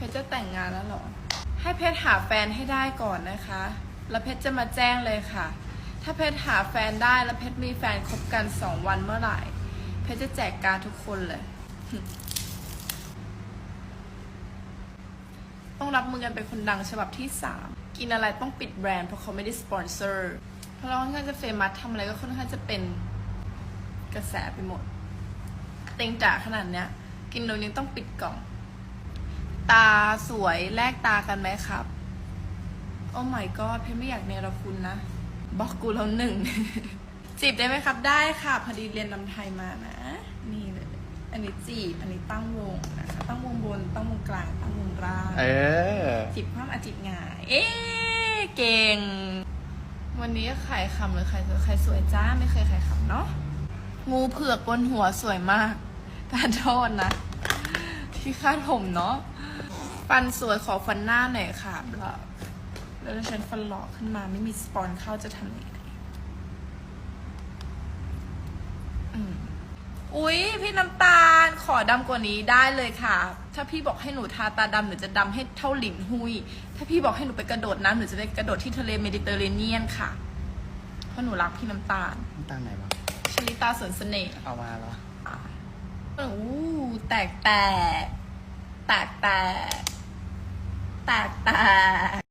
เพชรจะแต่งงานแล้วเหรอ ให้เพชรหาแฟนให้ได้ก่อนนะคะ แล้วเพชรจะมาแจ้งเลยค่ะ ถ้าเพชรหาแฟนได้แล้วเพชรมีแฟนคบกันสองวันเมื่อไหร่ เพชรจะแจกการทุกคนเลย ต้องรับมือกันเป็นคนดังฉบับที่3กินอะไรต้องปิดแบรนด์เพราะเขาไม่ได้สปอนเซอร์ เพราะเราค่อนข้างจะเฟมัสทำอะไรก็ค่อนข้างจะเป็นกระแสไปหมด เต็งจ๋าขนาดเนี้ย กินนมยังต้องปิดกล่อง ตาสวยแลกตากันไหมครับ โอ้ my god เพชรไม่อยากเนรคุณนะบอกกูแล้วหนึ่ง จีบได้ไหมครับ ได้ค่ะ พอดีเรียนนำไทยมานะ นี่เลย อันนี้จีบ อันนี้ตั้งวงนะคะ ตั้งวงบน ตั้งวงกลาง ตั้งวงล่างเออ จีบความอาจิบงาย เอ๊ะเก่ง วันนี้ใครคำหรือใครสวยใครสวยจ้า ไม่เคยใครคำเนาะ งูเผือกบนหัวสวยมากทานโทษนะ ที่คาดผมเนาะ ฟันสวยขอฟันหน้าหน่อยค่ะแล้วแล้วถ้าฉันฟันหลอกขึ้นมาไม่มีสปอนเข้าจะทำยังไงอืมอุ๊ย พี่น้ำตาลขอดำกว่านี้ได้เลยค่ะ ถ้าพี่บอกให้หนูทาตาดำหนูจะดำให้เท่าหลินหุย ถ้าพี่บอกให้หนูไปกระโดดน้ำหนูจะไปกระโดดที่ทะเลเมดิเตอร์เรเนียนค่ะ เพราะหนูรักพี่น้ำตาล น้ำตาลไหนวะชลิตาสวนเสน่ห์เอามาเหรออะอู้แตกแตกแตกแตก แตกแตก